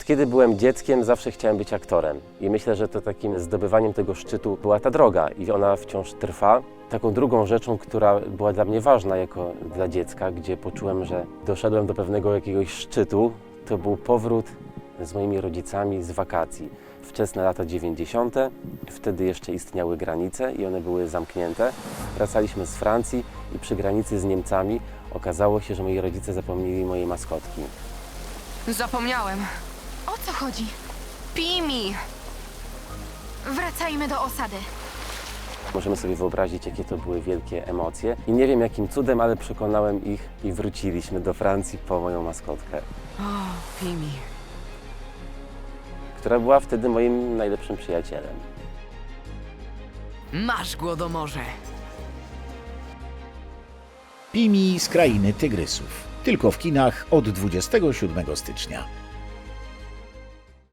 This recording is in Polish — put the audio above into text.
Od kiedy byłem dzieckiem, zawsze chciałem być aktorem. I myślę, że to takim zdobywaniem tego szczytu była ta droga i ona wciąż trwa. Taką drugą rzeczą, która była dla mnie ważna jako dla dziecka, gdzie poczułem, że doszedłem do pewnego jakiegoś szczytu, to był powrót z moimi rodzicami z wakacji. Wczesne lata 90. Wtedy jeszcze istniały granice i one były zamknięte. Wracaliśmy z Francji i przy granicy z Niemcami okazało się, że moi rodzice zapomnieli mojej maskotki. Zapomniałem. O co chodzi? Pimi! Wracajmy do osady. Możemy sobie wyobrazić, jakie to były wielkie emocje. I nie wiem jakim cudem, ale przekonałem ich i wróciliśmy do Francji po moją maskotkę, O, Pimi. która była wtedy moim najlepszym przyjacielem. Masz głodomorze. Pimi z krainy tygrysów. Tylko w kinach od 27 stycznia.